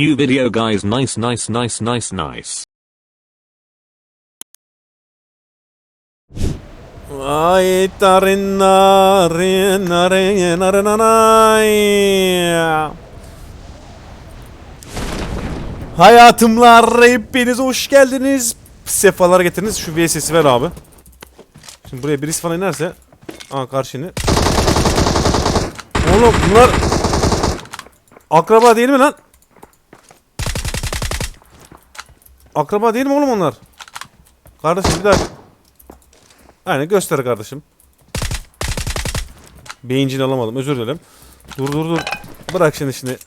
New video guys nice nice nice nice nice. Ay tarin narin narin narin nanay. Hayatımlar hepiniz hoş geldiniz. Sefalar getirdiniz. Şu VSS'i ver abi. Şimdi buraya birisi falan inerse. Aa karşını. Oğlum bunlar akraba değil mi lan? Akraba değil mi oğlum onlar? Kardeşim bir dakika. Aynen göster kardeşim. Beyincini alamadım özür dilerim. Dur dur dur. Bırak şimdi şimdi.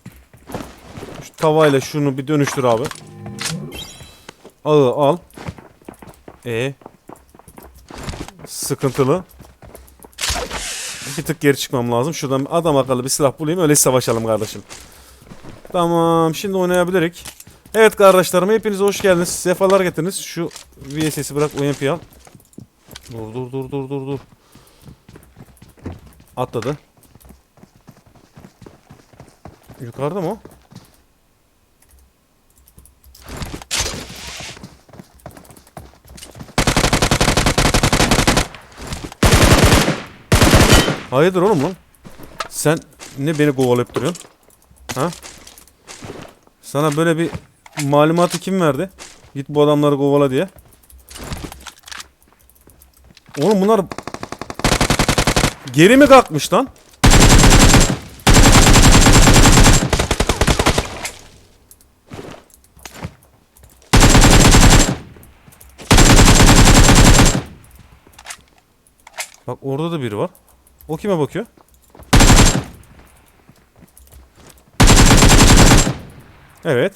Şu tavayla şunu bir dönüştür abi. Ağı al. E. Sıkıntılı. Bir tık geri çıkmam lazım. Şuradan adam akıllı bir silah bulayım öyle savaşalım kardeşim. Tamam şimdi oynayabilirik. Evet kardeşlerim hepiniz hoş geldiniz. Sefalar getirdiniz. Şu VSS'i bırak UMP al. Dur dur dur dur dur dur. Atladı. Yukarıda mı o? Hayırdır oğlum lan? Sen ne beni kovalayıp duruyorsun? Ha? Sana böyle bir malumatı kim verdi? Git bu adamları kovala diye. Oğlum bunlar geri mi kalkmış lan? Bak orada da biri var. O kime bakıyor? Evet.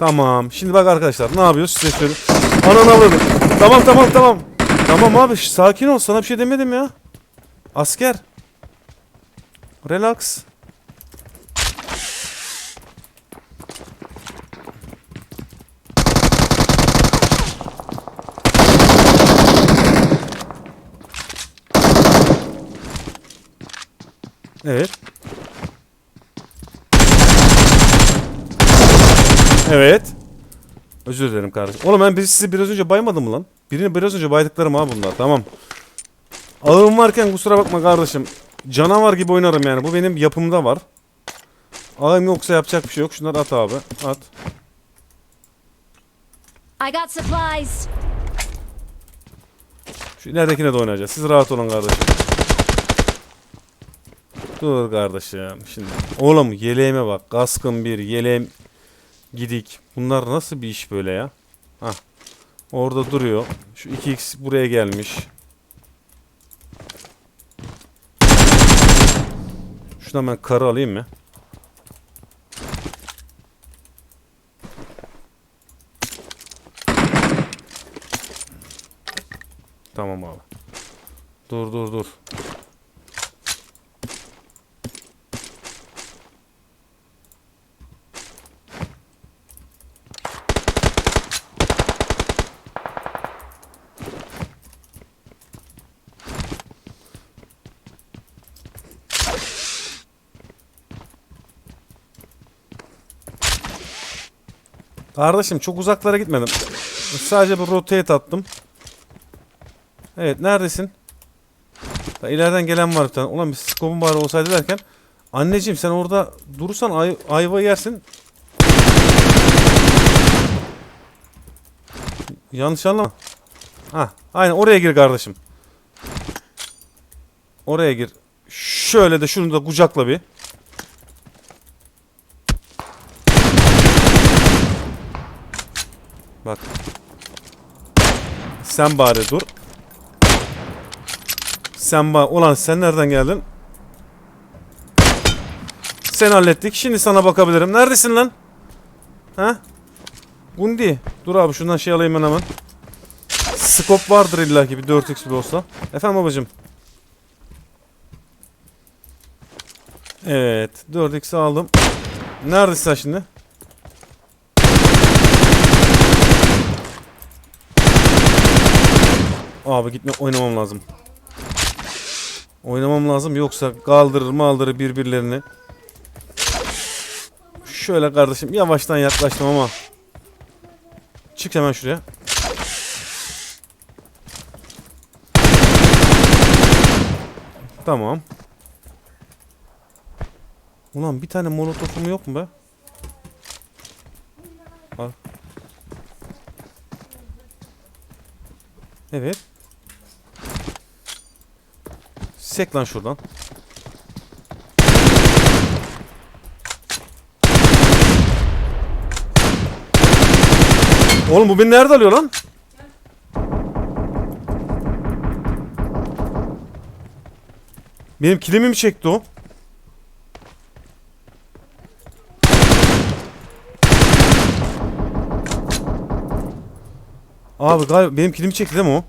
Tamam. Şimdi bak arkadaşlar ne yapıyoruz size söyleyeyim. Ananı avradım. Tamam tamam tamam. Tamam abi sakin ol sana bir şey demedim ya. Asker. Relax. Evet. Evet. Özür dilerim kardeşim. Oğlum ben biz sizi biraz önce baymadım mı lan? Birini biraz önce baydıklarım ha bunlar. Tamam. Ağım varken kusura bakma kardeşim. Canavar gibi oynarım yani. Bu benim yapımda var. Ağım yoksa yapacak bir şey yok. Şunları at abi. At. I got supplies. Şu ileridekine de oynayacağız. Siz rahat olun kardeşim. Dur kardeşim şimdi. Oğlum yeleğime bak. Kaskın bir, yeleğim gidik. Bunlar nasıl bir iş böyle ya? Hah. Orada duruyor. Şu 2x buraya gelmiş. Şuradan ben karı alayım mı? Tamam abi. Dur dur dur. Kardeşim çok uzaklara gitmedim. Sadece bir rotate attım. Evet neredesin? İleriden gelen var bir tane. Ulan bir skopun bari olsaydı derken. Anneciğim sen orada durursan ay ayva yersin. Yanlış anlama. Ha, aynen oraya gir kardeşim. Oraya gir. Şöyle de şunu da kucakla bir. Bak. Sen bari dur. Sen ba ulan sen nereden geldin? Sen hallettik. Şimdi sana bakabilirim. Neredesin lan? Ha? Gundi. Dur abi şundan şey alayım ben hemen. Scope vardır illa ki bir 4x bile olsa. Efendim babacım. Evet. 4x aldım. Neredesin sen şimdi? Abi gitme oynamam lazım. Oynamam lazım yoksa kaldırır maldırır birbirlerini. Şöyle kardeşim yavaştan yaklaştım ama. Çık hemen şuraya. Tamam. Ulan bir tane molotofum yok mu be? Evet. Sek lan şuradan. Oğlum bu beni nerede alıyor lan? Benim kilimi mi çekti o? Abi galiba benim kilimi çekti değil mi o?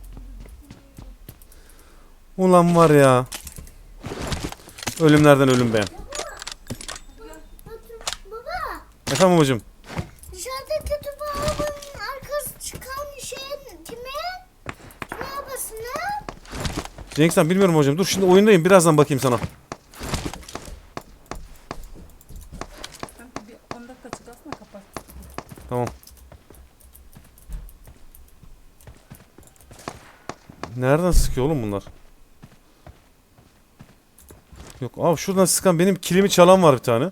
Ulan var ya. Ölümlerden ölüm beğen. Baba Efendim babacım. dışarıda kötü bir arabanın arkası çıkan şeyin kime? Kime arabasına? Cengiz Han bilmiyorum hocam. Dur şimdi oyundayım. Birazdan bakayım sana. Kanka bir 10 dakika çıkarsana kapat. Tamam. Nereden sıkıyor oğlum bunlar? Yok abi şuradan sıkan benim kilimi çalan var bir tane.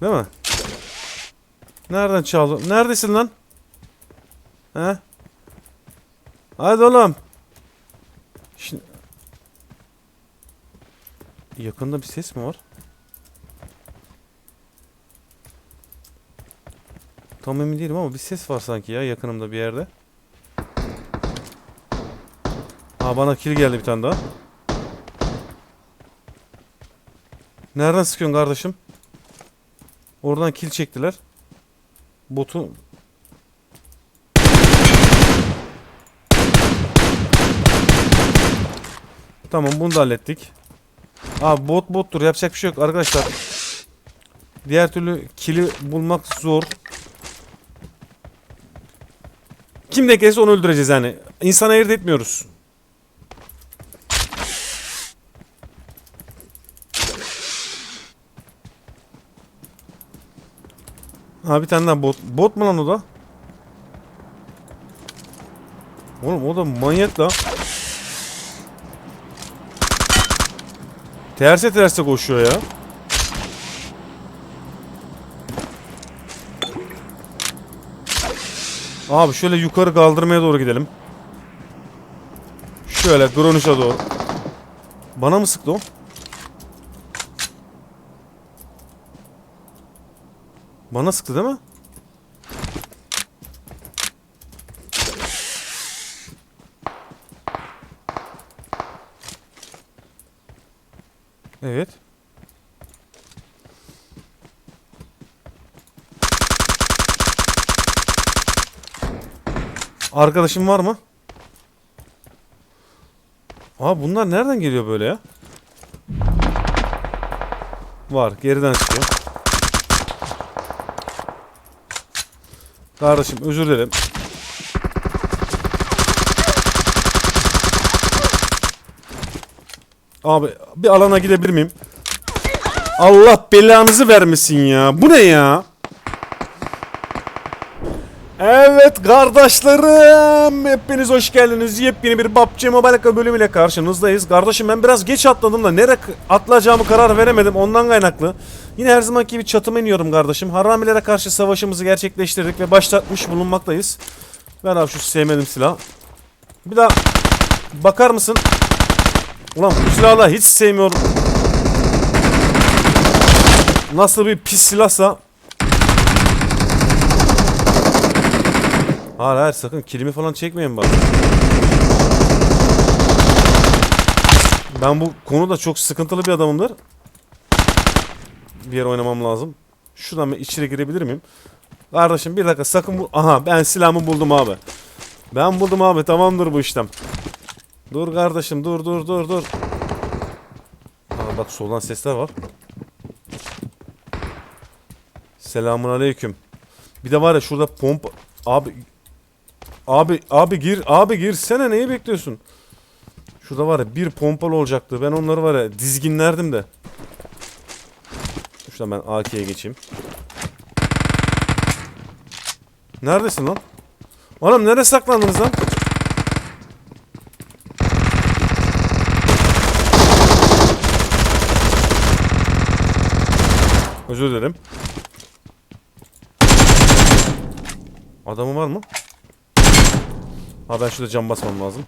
Değil mi? Nereden çaldı? Neredesin lan? He? Hadi oğlum. Şimdi... Yakında bir ses mi var? Tam emin değilim ama bir ses var sanki ya yakınımda bir yerde. Aa bana kill geldi bir tane daha. Nereden sıkıyorsun kardeşim? Oradan kill çektiler. Botu... Tamam bunu da hallettik. Abi bot bottur yapacak bir şey yok arkadaşlar. Diğer türlü kill'i bulmak zor. Kim de gelirse onu öldüreceğiz yani. İnsan ayırt etmiyoruz. Ha bir tane daha bot. Bot mu lan o da? Oğlum o da manyak lan. Terse terse koşuyor ya. Abi şöyle yukarı kaldırmaya doğru gidelim. Şöyle Gronuş'a doğru. Bana mı sıktı o? Bana sıktı değil mi? Evet. Arkadaşım var mı? Abi bunlar nereden geliyor böyle ya? Var. Geriden çıkıyor. Kardeşim özür dilerim. Abi bir alana gidebilir miyim? Allah belanızı vermesin ya. Bu ne ya? Evet kardeşlerim hepiniz hoş geldiniz. Yepyeni bir PUBG Mobile bölümüyle karşınızdayız. Kardeşim ben biraz geç atladım da nereye atlayacağımı karar veremedim ondan kaynaklı. Yine her zamanki gibi çatıma iniyorum kardeşim. Haramilere karşı savaşımızı gerçekleştirdik ve başlatmış bulunmaktayız. Ver abi şu sevmedim silah. Bir daha bakar mısın? Ulan bu silahla hiç sevmiyorum. Nasıl bir pis silahsa Hayır hayır sakın kilimi falan çekmeyin bak. Ben bu konuda çok sıkıntılı bir adamımdır. Bir yer oynamam lazım. Şuradan ben içeri girebilir miyim? Kardeşim bir dakika sakın bu... Aha ben silahımı buldum abi. Ben buldum abi tamamdır bu işlem. Dur kardeşim dur dur dur dur. Aa, bak soldan sesler var. Selamun aleyküm. Bir de var ya şurada pompa... Abi Abi abi gir abi girsene neyi bekliyorsun? Şurada var ya bir pompalı olacaktı. Ben onları var ya dizginlerdim de. Şuradan ben AK'ye geçeyim. Neredesin lan? Oğlum nereye saklandınız lan? Özür dilerim. Adamı var mı? Ha ben şurada cam basmam lazım.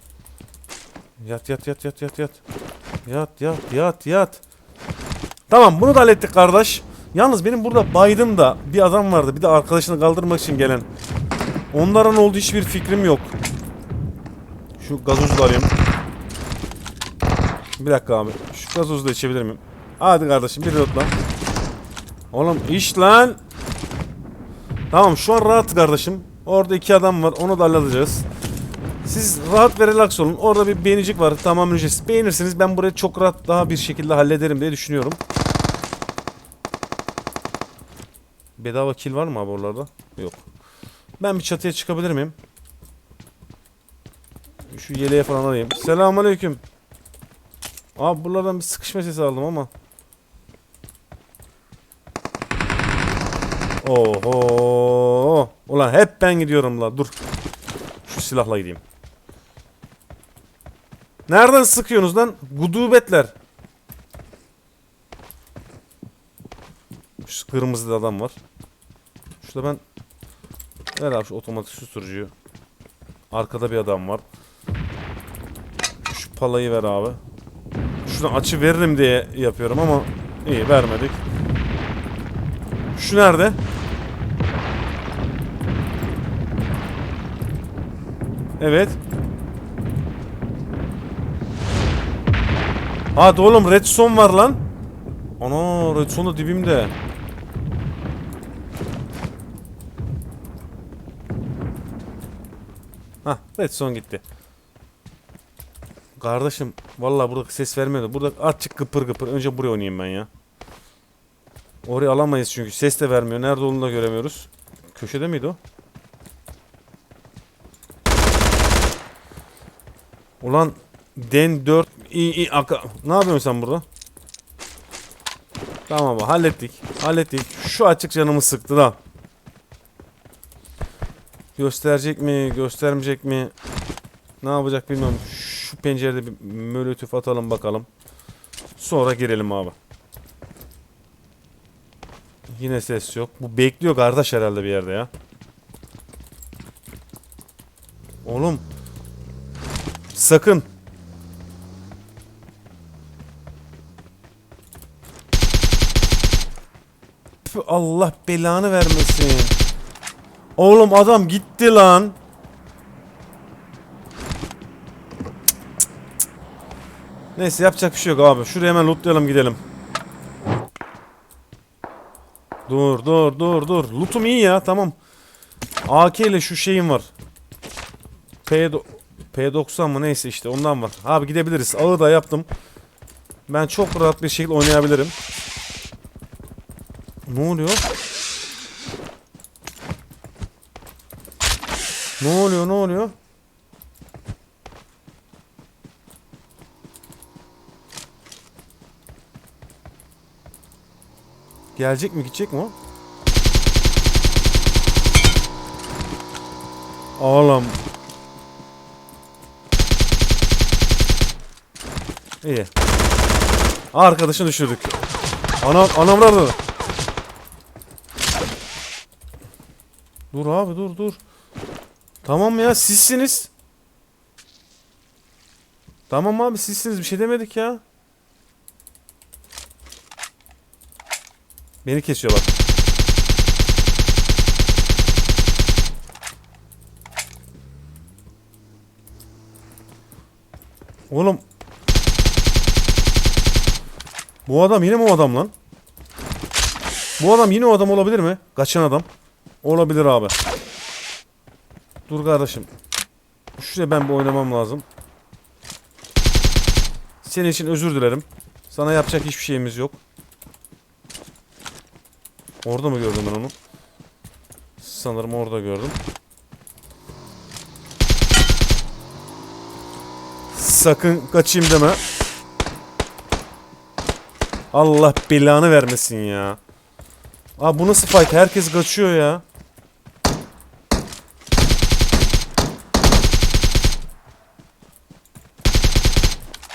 Yat yat yat yat yat yat. Yat yat yat yat. Tamam bunu da hallettik kardeş. Yalnız benim burada baydım da bir adam vardı. Bir de arkadaşını kaldırmak için gelen. Onların olduğu hiçbir fikrim yok. Şu gazozu da alayım. Bir dakika abi. Şu gazozu da içebilir miyim? Hadi kardeşim bir rotla. Oğlum iş lan. Tamam şu an rahat kardeşim. Orada iki adam var. Onu da halledeceğiz. Siz rahat ve relax olun. Orada bir beğenicik var. Tamam ücretsiz. Beğenirsiniz ben burayı çok rahat daha bir şekilde hallederim diye düşünüyorum. Bedava kill var mı abi oralarda? Yok. Ben bir çatıya çıkabilir miyim? Şu yeleğe falan alayım. Selamünaleyküm. Abi buralardan bir sıkışma sesi aldım ama. Oho. Ulan hep ben gidiyorum la. Dur. Şu silahla gideyim. Nereden sıkıyorsunuz lan? Gudubetler. Şu kırmızı adam var. Şurada ben Ver abi şu otomatik susturucuyu. Arkada bir adam var. Şu palayı ver abi. Şuna açı veririm diye yapıyorum ama iyi vermedik. Şu nerede? Evet. Hadi oğlum redstone var lan. Ana redstone da dibimde. Redstone gitti. Kardeşim vallahi burada ses vermiyordu. Burada açık gıpır gıpır. Önce buraya oynayayım ben ya. Orayı alamayız çünkü ses de vermiyor. Nerede olduğunu da göremiyoruz. Köşede miydi o? Ulan Den 4 iyi iyi aka. Ne yapıyorsun sen burada? Tamam hallettik. Hallettik. Şu açık canımı sıktı da. Gösterecek mi, göstermeyecek mi? Ne yapacak bilmiyorum. Şu pencerede bir molotof atalım bakalım. Sonra girelim abi. Yine ses yok. Bu bekliyor kardeş herhalde bir yerde ya. Oğlum. Sakın. Allah belanı vermesin. Oğlum adam gitti lan. Neyse yapacak bir şey yok abi. Şuraya hemen lootlayalım gidelim. Dur dur dur dur. Lootum iyi ya tamam. AK ile şu şeyim var. P P90 mı neyse işte ondan var. Abi gidebiliriz. Ağı da yaptım. Ben çok rahat bir şekilde oynayabilirim. Ne oluyor? Ne oluyor ne oluyor? Gelecek mi gidecek mi o? Oğlum. İyi. Arkadaşını düşürdük. Anam anam nerede? Dur abi dur dur. Tamam ya sizsiniz. Tamam abi sizsiniz bir şey demedik ya. Beni kesiyor bak. Oğlum. Bu adam yine mi o adam lan? Bu adam yine o adam olabilir mi? Kaçan adam. Olabilir abi. Dur kardeşim. Şuraya ben bir oynamam lazım. Senin için özür dilerim. Sana yapacak hiçbir şeyimiz yok. Orada mı gördüm ben onu? Sanırım orada gördüm. Sakın kaçayım deme. Allah belanı vermesin ya. Aa bu nasıl fight? Herkes kaçıyor ya.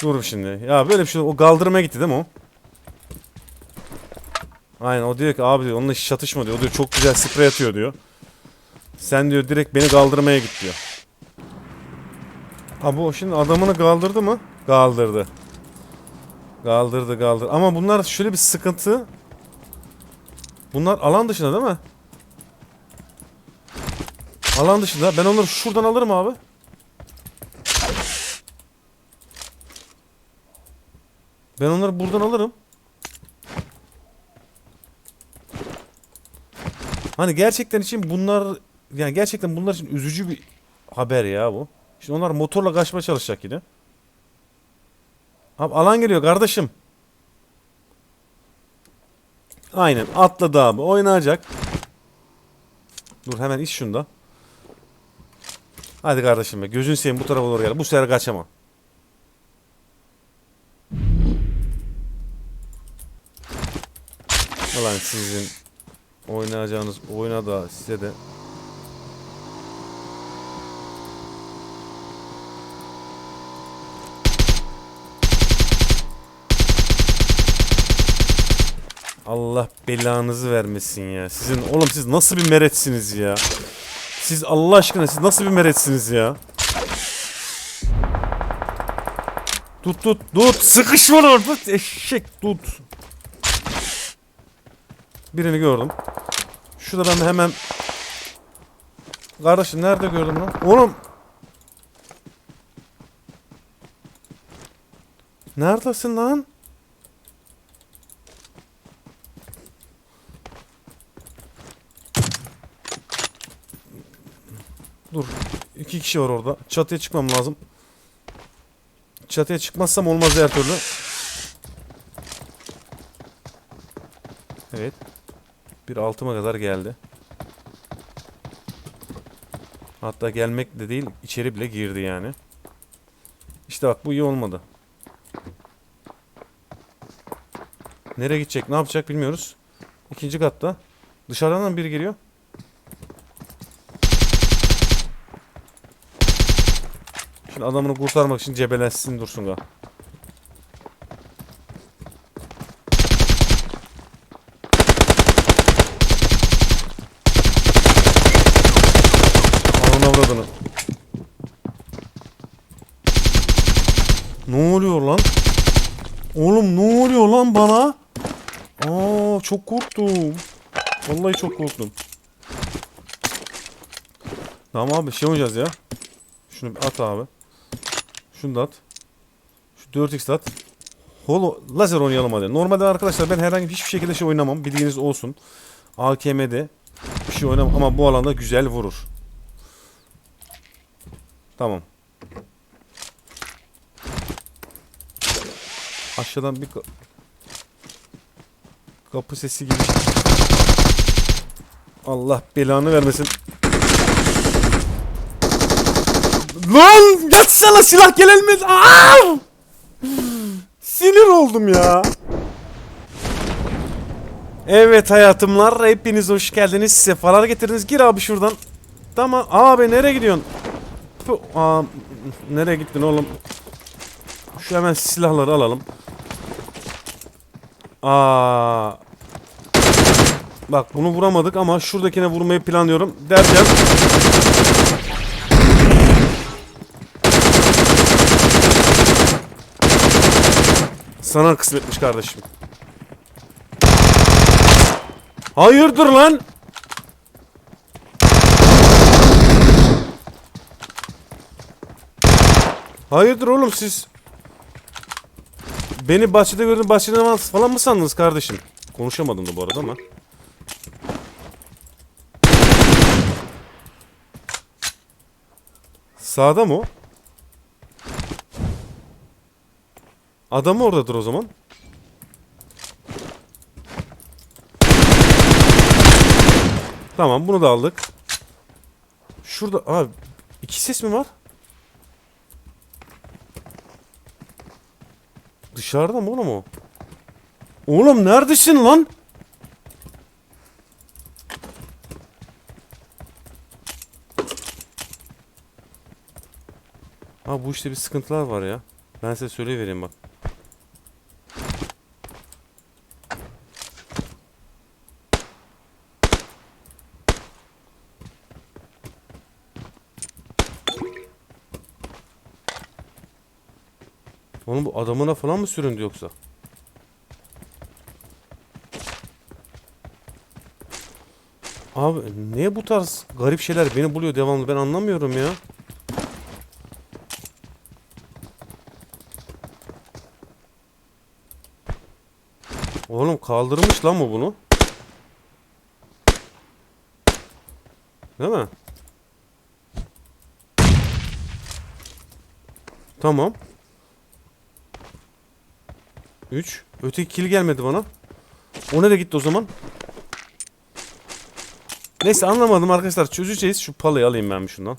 Dur şimdi. Ya böyle bir şey o kaldırmaya gitti değil mi o? Aynen o diyor ki abi diyor onunla çatışma diyor. O diyor çok güzel sprey atıyor diyor. Sen diyor direkt beni kaldırmaya git diyor. Ha bu şimdi adamını kaldırdı mı? Kaldırdı. Kaldırdı kaldırdı. Ama bunlar şöyle bir sıkıntı. Bunlar alan dışında değil mi? Alan dışında. Ben onları şuradan alırım abi. Ben onları buradan alırım. Hani gerçekten için bunlar yani gerçekten bunlar için üzücü bir haber ya bu. Şimdi onlar motorla kaçmaya çalışacak yine. Abi alan geliyor kardeşim. Aynen atladı abi oynayacak. Dur hemen iç şunda. Hadi kardeşim be gözün seveyim bu tarafa doğru gel. Bu sefer kaçamam. Ulan sizin oynayacağınız oyuna da size de Allah belanızı vermesin ya. Sizin oğlum siz nasıl bir meretsiniz ya? Siz Allah aşkına siz nasıl bir meretsiniz ya? Tut tut tut sıkışma lan tut eşek tut. Birini gördüm. Şurada ben hemen Kardeşim nerede gördüm lan? Oğlum Neredesin lan? Dur. İki kişi var orada. Çatıya çıkmam lazım. Çatıya çıkmazsam olmaz her türlü. Evet. Bir altıma kadar geldi. Hatta gelmek de değil, içeri bile girdi yani. İşte bak bu iyi olmadı. Nereye gidecek, ne yapacak bilmiyoruz. İkinci katta. Dışarıdan da biri geliyor. Şimdi adamını kurtarmak için cebelensin dursun ga. Ananı avradını. Ne oluyor lan? Oğlum ne oluyor lan bana? Aa çok korktum. Vallahi çok korktum. Tamam abi şey oynayacağız ya. Şunu at abi. Şunu da at. Şu 4x de at. Holo lazer oynayalım hadi. Normalde arkadaşlar ben herhangi hiçbir şekilde şey oynamam. Bilginiz olsun. AKM'de bir şey oynamam ama bu alanda güzel vurur. Tamam. Aşağıdan bir ka- kapı sesi gibi. Allah belanı vermesin. Lan yatsana silah gelmez. Aa! Sinir oldum ya. Evet hayatımlar hepiniz hoş geldiniz. Sefalar getirdiniz. Gir abi şuradan. Tamam. Abi nereye gidiyorsun? Puh, Aa, nereye gittin oğlum? Şu hemen silahları alalım. Aa. Bak bunu vuramadık ama şuradakine vurmayı planlıyorum. Derken Sana kısmetmiş kardeşim. Hayırdır lan? Hayırdır oğlum siz? Beni bahçede gördün bahçeden falan mı sandınız kardeşim? Konuşamadım da bu arada ama. Sağda mı o? Adam oradadır o zaman. Tamam bunu da aldık. Şurada abi iki ses mi var? Dışarıda mı oğlum o? Oğlum neredesin lan? Ha bu işte bir sıkıntılar var ya. Ben size söyleyivereyim bak. Oğlum bu adamına falan mı süründü yoksa? Abi niye bu tarz garip şeyler beni buluyor devamlı ben anlamıyorum ya. Oğlum kaldırmış lan mı bunu? Değil mi? Tamam. 3. Öteki kill gelmedi bana. O nereye gitti o zaman? Neyse anlamadım arkadaşlar. Çözeceğiz. Şu palayı alayım ben şundan.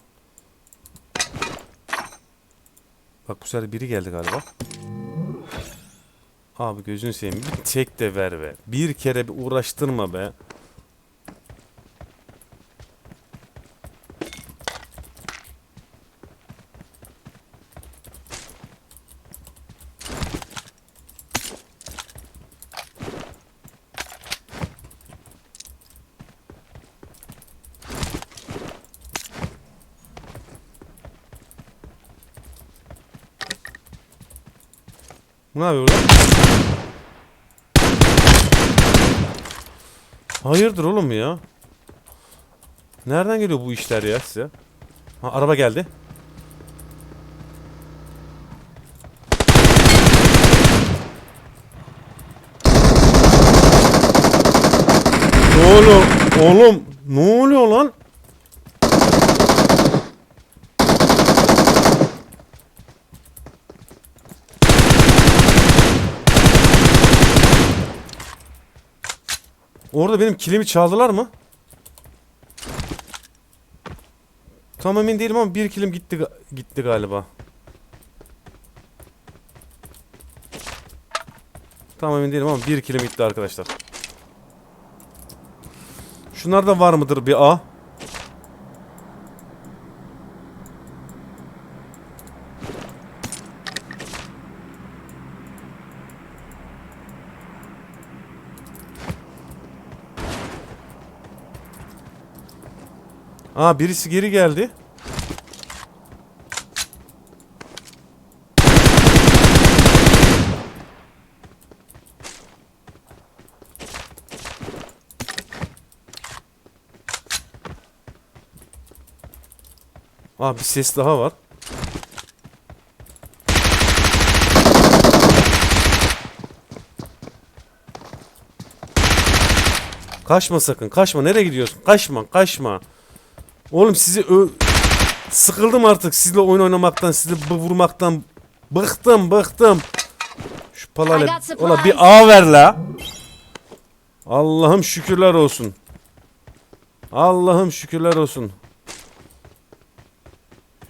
Bak bu sefer biri geldi galiba. Abi gözünü seveyim. Bir tek de ver be. Bir kere bir uğraştırma be. Ne yapıyor lan? Hayırdır oğlum ya? Nereden geliyor bu işler ya size? Ha araba geldi. Oluyor? Oğlum ne oluyor lan? Orada benim kilimi çaldılar mı? Tam emin değilim ama bir kilim gitti gitti galiba. Tam emin değilim ama bir kilim gitti arkadaşlar. Şunlarda var mıdır bir A? Aa birisi geri geldi. Aa bir ses daha var. Kaçma sakın. Kaçma. Nereye gidiyorsun? Kaçma. Kaçma. Oğlum sizi ö- sıkıldım artık sizle oyun oynamaktan, sizi vurmaktan. Bıktım, bıktım. Şu palayla ola bir A ver la. Allah'ım şükürler olsun. Allah'ım şükürler olsun.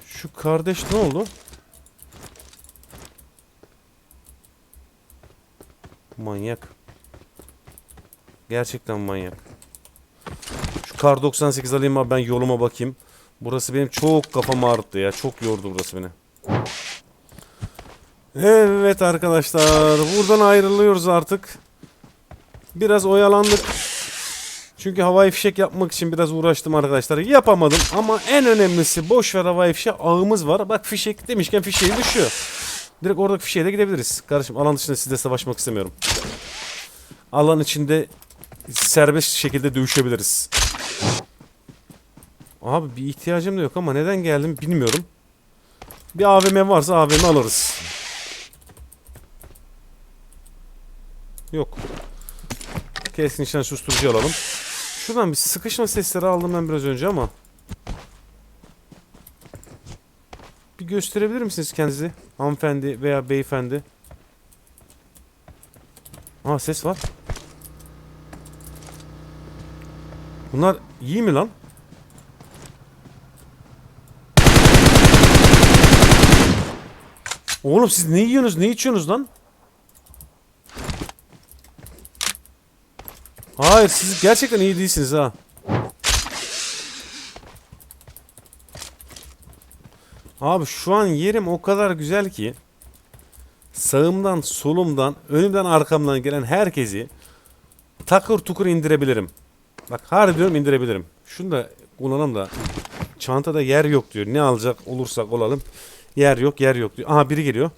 Şu kardeş ne oldu? Manyak. Gerçekten manyak. Kar 98 alayım abi ben yoluma bakayım. Burası benim çok kafam ağrıttı ya. Çok yordu burası beni. Evet arkadaşlar. Buradan ayrılıyoruz artık. Biraz oyalandık. Çünkü havai fişek yapmak için biraz uğraştım arkadaşlar. Yapamadım ama en önemlisi boş ver havai fişek ağımız var. Bak fişek demişken fişeği düşüyor. Direkt oradaki fişeğe de gidebiliriz. Kardeşim alan dışında sizle savaşmak istemiyorum. Alan içinde serbest şekilde dövüşebiliriz. Abi bir ihtiyacım da yok ama neden geldim bilmiyorum. Bir AVM varsa AVM alırız. Yok. Keskin nişan susturucu alalım. Şuradan bir sıkışma sesleri aldım ben biraz önce ama. Bir gösterebilir misiniz kendinizi? Hanımefendi veya beyefendi. Aa ses var. Bunlar iyi mi lan? Oğlum siz ne yiyorsunuz ne içiyorsunuz lan? Hayır siz gerçekten iyi değilsiniz ha. Abi şu an yerim o kadar güzel ki sağımdan, solumdan, önümden, arkamdan gelen herkesi takır tukur indirebilirim. Bak harbi diyorum indirebilirim. Şunu da kullanalım da çantada yer yok diyor. Ne alacak olursak olalım. Yer yok, yer yok diyor. Aha biri geliyor.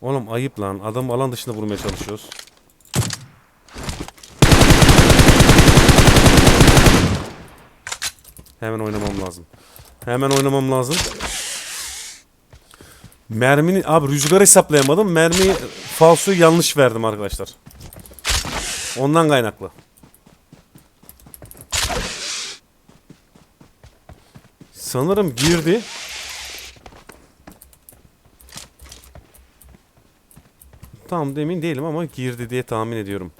Oğlum ayıp lan. Adam alan dışında vurmaya çalışıyoruz. Hemen oynamam lazım. Hemen oynamam lazım. Mermini abi rüzgar hesaplayamadım. Mermiyi falsoyu yanlış verdim arkadaşlar. Ondan kaynaklı. Sanırım girdi. Tam da emin değilim ama girdi diye tahmin ediyorum.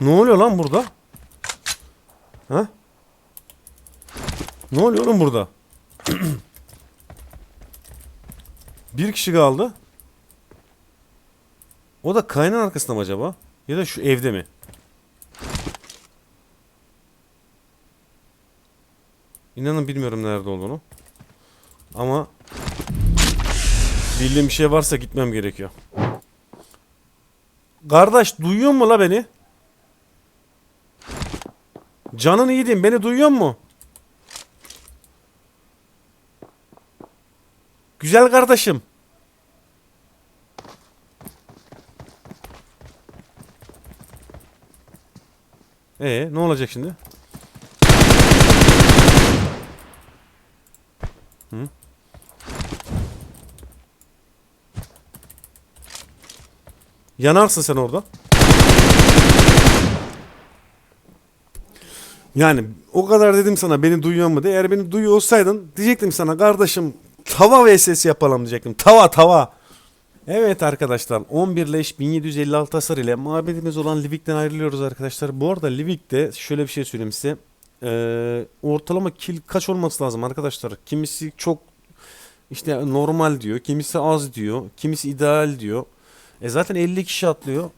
Ne oluyor lan burada? Ha? Ne oluyor oğlum burada? Bir kişi kaldı. O da kaynağın arkasında mı acaba? Ya da şu evde mi? İnanın bilmiyorum nerede olduğunu. Ama bildiğim bir şey varsa gitmem gerekiyor. Kardeş duyuyor mu la beni? Canın iyi diyeyim beni duyuyor mu? Güzel kardeşim. Ee, ne olacak şimdi? Hı? Yanarsın sen orada. Yani o kadar dedim sana beni duyuyor mu diye. Eğer beni duyuyor olsaydın diyecektim sana kardeşim tava vs yapalım diyecektim. Tava tava. Evet arkadaşlar 11 leş 1756 hasar ile mabedimiz olan Livik'ten ayrılıyoruz arkadaşlar. Bu arada Livik'te şöyle bir şey söyleyeyim size. Ee, ortalama kill kaç olması lazım arkadaşlar? Kimisi çok işte normal diyor. Kimisi az diyor. Kimisi ideal diyor. E zaten 50 kişi atlıyor.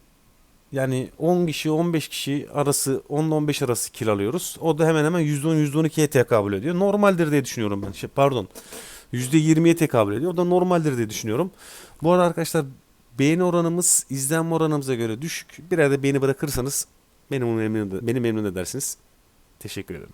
Yani 10 kişi 15 kişi arası 10 ile 15 arası kill alıyoruz. O da hemen hemen %10 %12'ye tekabül ediyor. Normaldir diye düşünüyorum ben. Şey, pardon. %20'ye tekabül ediyor. O da normaldir diye düşünüyorum. Bu arada arkadaşlar beğeni oranımız izlenme oranımıza göre düşük. Birer de beğeni bırakırsanız beni memnun, beni memnun edersiniz. Teşekkür ederim.